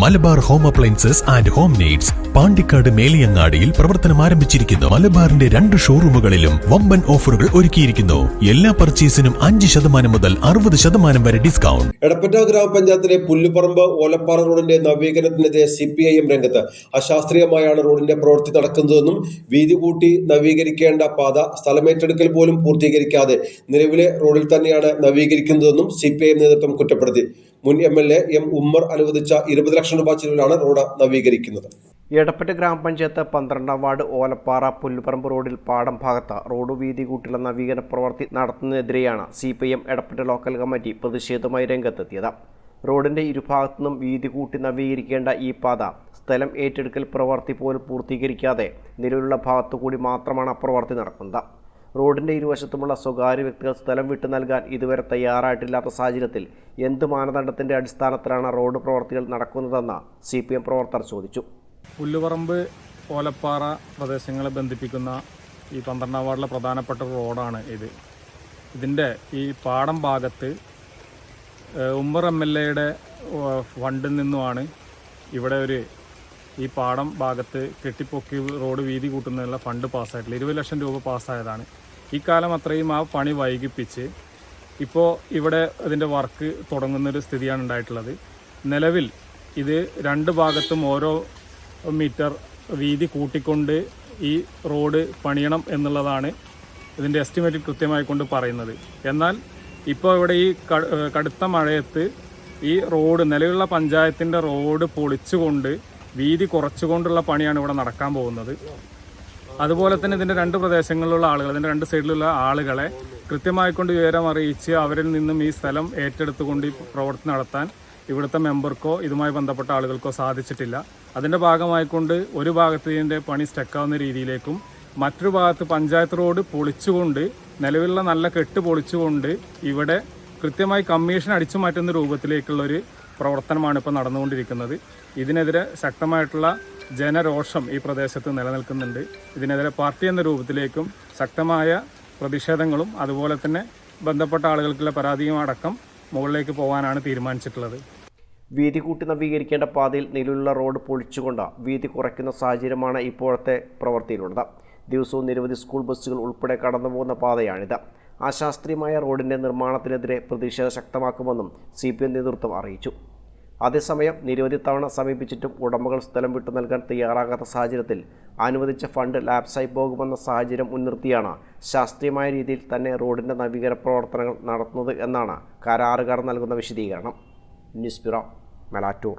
Malabar home appliances and home needs Pandikkad മേലിയങ്ങാടിയിൽ പ്രവർത്തനം ആരംഭിച്ചിരിക്കുന്നു. മലബാറിന്റെ രണ്ട് ഷോറൂമുകളിലും വമ്പൻ ഓഫറുകൾ ഒരുക്കിയിരിക്കുന്നു. എല്ലാ പർച്ചേസിനും അഞ്ച് ശതമാനം മുതൽ അറുപത് ശതമാനം വരെ ഡിസ്കൗണ്ട്. എടപ്പറ്റ ഗ്രാമപഞ്ചായത്തിലെ പുല്ലുപറമ്പ് ഓലപ്പാറ റോഡിന്റെ നവീകരണത്തിനെതിരെ സി പി ഐ എം രംഗത്ത് അശാസ്ത്രീയമായാണ് റോഡിന്റെ പ്രവൃത്തി നടക്കുന്നതെന്നും വീതി കൂട്ടി നവീകരിക്കേണ്ട പാത സ്ഥലമേറ്റെടുക്കൽ പോലും പൂർത്തീകരിക്കാതെ നിലവിലെ റോഡിൽ തന്നെയാണ് നവീകരിക്കുന്നതെന്നും സി പി ഐ നേതൃത്വം കുറ്റപ്പെടുത്തി. മുൻ M L A M Ummer അനുവദിച്ച ഇരുപത് ലക്ഷം രൂപ ചെലവിലാണ് റോഡ് നവീകരിക്കുന്നത്. എടപ്പറ്റ ഗ്രാമപഞ്ചായത്ത് പന്ത്രണ്ടാം വാർഡ് ഓലപ്പാറ പുല്ലുപറമ്പ് റോഡിൽ പാടം ഭാഗത്ത് റോഡ് വീതി കൂട്ടിയുള്ള നവീകരണ പ്രവൃത്തി നടത്തുന്നതിനെതിരെയാണ് C P M Edappatta local committee പ്രതിഷേധവുമായി രംഗത്തെത്തിയത്. റോഡിന്റെ ഇരുഭാഗത്തുനിന്നും വീതി കൂട്ടി നവീകരിക്കേണ്ട ഈ പാത സ്ഥലം ഏറ്റെടുക്കൽ പ്രവൃത്തി പോലും പൂർത്തീകരിക്കാതെ നിലവിലുള്ള ഭാഗത്തുകൂടി മാത്രമാണ് പ്രവൃത്തി നടക്കുന്നത്. റോഡിന്റെ ഇരുവശത്തുമുള്ള സ്വകാര്യ വ്യക്തികൾ സ്ഥലം വിട്ടു നൽകാൻ ഇതുവരെ തയ്യാറായിട്ടില്ലാത്ത സാഹചര്യത്തിൽ എന്ത് മാനദണ്ഡത്തിന്റെ അടിസ്ഥാനത്തിലാണ് റോഡ് പ്രവർത്തികൾ നടക്കുന്നതെന്ന് സി പി എം പ്രവർത്തകർ ചോദിച്ചു. പുല്ലുപറമ്പ് ഓലപ്പാറ പ്രദേശങ്ങളെ ബന്ധിപ്പിക്കുന്ന ഈ പന്ത്രണ്ടാം വാർഡിലെ പ്രധാനപ്പെട്ട റോഡാണ് ഇത്. ഇതിന്റെ ഈ പാടം ഭാഗത്ത് ഉമ്മർ എം എൽ എയുടെ ഫണ്ടിൽ നിന്നുമാണ് ഇവിടെ ഒരു ഈ പാടം ഭാഗത്ത് കെട്ടിപ്പൊക്കി റോഡ് വീതി കൂട്ടുന്നതിനുള്ള ഫണ്ട് പാസ്സായിട്ടുള്ള ഇരുപത് ലക്ഷം രൂപ പാസ്സായതാണ്. ഈ കാലം അത്രയും ആ പണി വൈകിപ്പിച്ച് ഇപ്പോൾ ഇവിടെ അതിന്റെ വർക്ക് തുടങ്ങുന്നൊരു സ്ഥിതിയാണ് ഉണ്ടായിട്ടുള്ളത്. നിലവിൽ ഇത് രണ്ട് ഭാഗത്തും ഓരോ മീറ്റർ വീതി കൂട്ടിക്കൊണ്ട് ഈ റോഡ് പണിയണം എന്നുള്ളതാണ് ഇതിന്റെ എസ്റ്റിമേറ്റ് കൃത്യമായി കൊണ്ട് പറയുന്നത്. എന്നാൽ ഇപ്പോൾ ഇവിടെ ഈ കടുത്ത മഴയത്ത് ഈ റോഡ് നിലവിലുള്ള പഞ്ചായത്തിന്റെ റോഡ് പൊളിച്ചുകൊണ്ട് വീതി കുറച്ചുകൊണ്ടുള്ള പണിയാണ് ഇവിടെ നടക്കാൻ പോകുന്നത്. അതുപോലെ തന്നെ ഇതിന്റെ രണ്ട് പ്രദേശങ്ങളിലുള്ള ആളുകൾ ഇതിന്റെ രണ്ട് സൈഡിലുള്ള ആളുകളെ കൃത്യമായിക്കൊണ്ട് വിവരം അറിയിച്ച് അവരിൽ നിന്നും ഈ സ്ഥലം ഏറ്റെടുത്തുകൊണ്ട് ഈ പ്രവർത്തനം നടത്താൻ ഇവിടുത്തെ മെമ്പർക്കോ ഇതുമായി ബന്ധപ്പെട്ട ആളുകൾക്കോ സാധിച്ചിട്ടില്ല. അതിന്റെ ഭാഗമായിക്കൊണ്ട് ഒരു ഭാഗത്ത് ഇതിന്റെ പണി സ്റ്റക്കാവുന്ന രീതിയിലേക്കും മറ്റൊരു ഭാഗത്ത് പഞ്ചായത്ത് റോഡ് പൊളിച്ചുകൊണ്ട് നിലവിലുള്ള നല്ല കെട്ട് പൊളിച്ചുകൊണ്ട് ഇവിടെ കൃത്യമായി കമ്മീഷൻ അടിച്ചു മാറ്റുന്ന രൂപത്തിലേക്കുള്ള ഒരു പ്രവർത്തനമാണ് ഇപ്പോൾ നടന്നുകൊണ്ടിരിക്കുന്നത്. ഇതിനെതിരെ ശക്തമായിട്ടുള്ള ജനരോഷം ഈ പ്രദേശത്ത് നിലനിൽക്കുന്നുണ്ട്. ഇതിനെതിരെ പാർട്ടി എന്ന രൂപത്തിലേക്കും ശക്തമായ പ്രതിഷേധങ്ങളും അതുപോലെ തന്നെ ബന്ധപ്പെട്ട ആളുകൾക്കുള്ള പരാതിയും അടക്കം മുകളിലേക്ക് പോകാനാണ് തീരുമാനിച്ചിട്ടുള്ളത്. വീതി കൂട്ടി നവീകരിക്കേണ്ട പാതയിൽ നിലവിലുള്ള റോഡ് പൊളിച്ചുകൊണ്ട് വീതി കുറയ്ക്കുന്ന സാഹചര്യമാണ് ഇപ്പോഴത്തെ പ്രവൃത്തിയിലുള്ളത്. ദിവസവും നിരവധി സ്കൂൾ ബസ്സുകൾ ഉൾപ്പെടെ കടന്നുപോകുന്ന പാതയാണിത്. അശാസ്ത്രീയമായ റോഡിന്റെ നിർമ്മാണത്തിനെതിരെ പ്രതിഷേധം ശക്തമാക്കുമെന്നും സി പി എം നേതൃത്വം അറിയിച്ചു. അതേസമയം നിരവധി തവണ സമീപിച്ചിട്ടും ഉടമകൾ സ്ഥലം വിട്ടു നൽകാൻ തയ്യാറാകാത്ത സാഹചര്യത്തിൽ അനുവദിച്ച ഫണ്ട് ലാപ്സായി പോകുമെന്ന സാഹചര്യം മുൻനിർത്തിയാണ് ശാസ്ത്രീയമായ രീതിയിൽ തന്നെ റോഡിന്റെ നവീകരണ പ്രവർത്തനങ്ങൾ നടത്തുന്നത് എന്നാണ് കരാറുകാർ നൽകുന്ന വിശദീകരണം. News bureau Melattur.